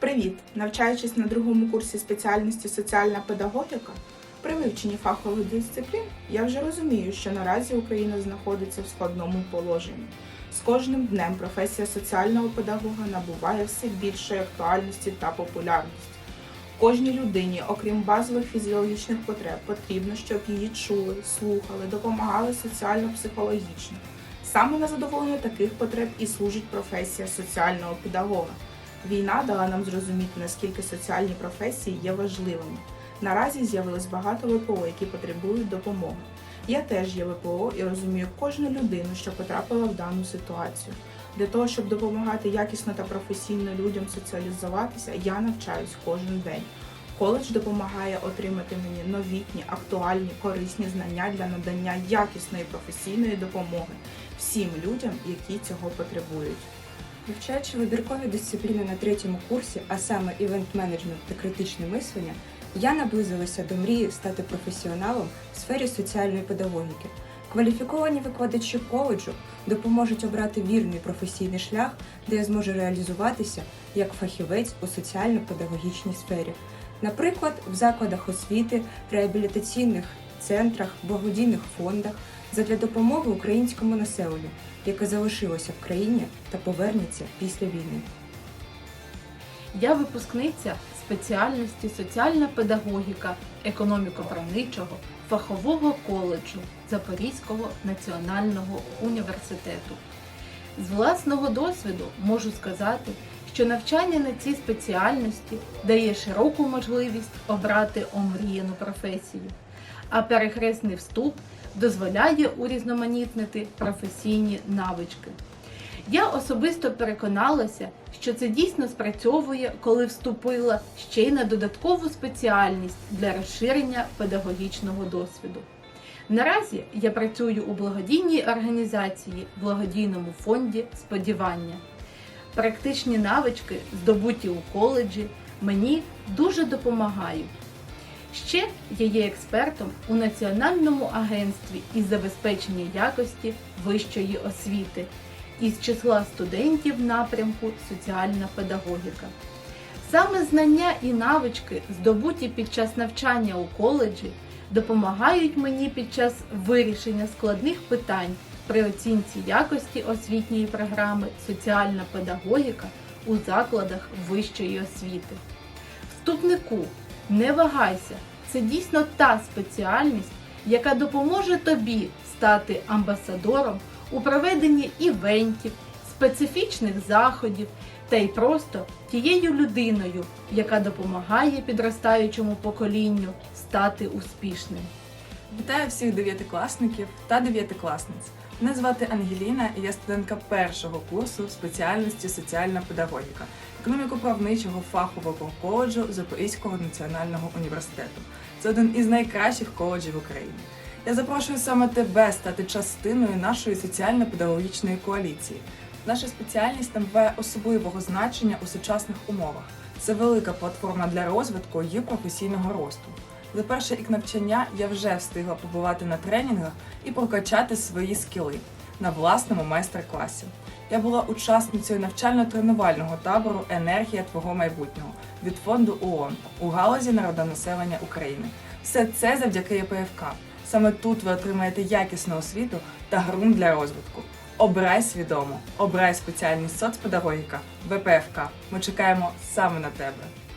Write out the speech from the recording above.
Привіт! Навчаючись на другому курсі спеціальності соціальна педагогіка, при вивченні фахових дисциплін я вже розумію, що наразі Україна знаходиться в складному положенні. З кожним днем професія соціального педагога набуває все більшої актуальності та популярності. Кожній людині, окрім базових фізіологічних потреб, потрібно, щоб її чули, слухали, допомагали соціально-психологічно. Саме на задоволення таких потреб і служить професія соціального педагога. Війна дала нам зрозуміти, наскільки соціальні професії є важливими. Наразі з'явилось багато ВПО, які потребують допомоги. Я теж є ВПО і розумію кожну людину, що потрапила в дану ситуацію. Для того, щоб допомагати якісно та професійно людям соціалізуватися, я навчаюсь кожен день. Коледж допомагає отримати мені новітні, актуальні, корисні знання для надання якісної професійної допомоги всім людям, які цього потребують. Вивчаючи вибіркові дисципліни на третьому курсі, а саме івент-менеджмент та критичне мислення, я наблизилася до мрії стати професіоналом в сфері соціальної педагогіки. Кваліфіковані викладачі коледжу допоможуть обрати вірний професійний шлях, де я зможу реалізуватися як фахівець у соціально-педагогічній сфері. Наприклад, в закладах освіти, реабілітаційних центрах, благодійних фондах задля допомоги українському населенню, яке залишилося в країні та повернеться після війни. Я випускниця спеціальності соціальна педагогіка економіко-правничого фахового коледжу Запорізького національного університету. З власного досвіду можу сказати, що навчання на цій спеціальності дає широку можливість обрати омріяну професію, а перехресний вступ дозволяє урізноманітнити професійні навички. Я особисто переконалася, що це дійсно спрацьовує, коли вступила ще й на додаткову спеціальність для розширення педагогічного досвіду. Наразі я працюю у благодійній організації благодійному фонді Сподівання. Практичні навички, здобуті у коледжі, мені дуже допомагають. Ще я є експертом у Національному агентстві із забезпечення якості вищої освіти із числа студентів напрямку Соціальна педагогіка. Саме знання і навички, здобуті під час навчання у коледжі, допомагають мені під час вирішення складних питань при оцінці якості освітньої програми Соціальна педагогіка у закладах вищої освіти. Вступнику, не вагайся, це дійсно та спеціальність, яка допоможе тобі стати амбасадором у проведенні івентів, специфічних заходів та й просто тією людиною, яка допомагає підростаючому поколінню стати успішним. Вітаю всіх дев'ятикласників та дев'ятикласниць. Мене звати Ангеліна, і я студентка першого курсу спеціальності соціальна педагогіка, економіко-правничого фахового коледжу Запорізького національного університету. Це один із найкращих коледжів України. Я запрошую саме тебе стати частиною нашої соціально-педагогічної коаліції. Наша спеціальність набуває особливого значення у сучасних умовах. Це велика платформа для розвитку і професійного росту. За перший рік навчання я вже встигла побувати на тренінгах і прокачати свої скіли на власному майстер-класі. Я була учасницею навчально-тренувального табору Енергія твого майбутнього від фонду ООН у галузі народонаселення України. Все це завдяки ЄПФК. Саме тут ви отримаєте якісну освіту та ґрунт для розвитку. Обирай свідомо, обирай спеціальність соцпедагогіка ВПФК. Ми чекаємо саме на тебе.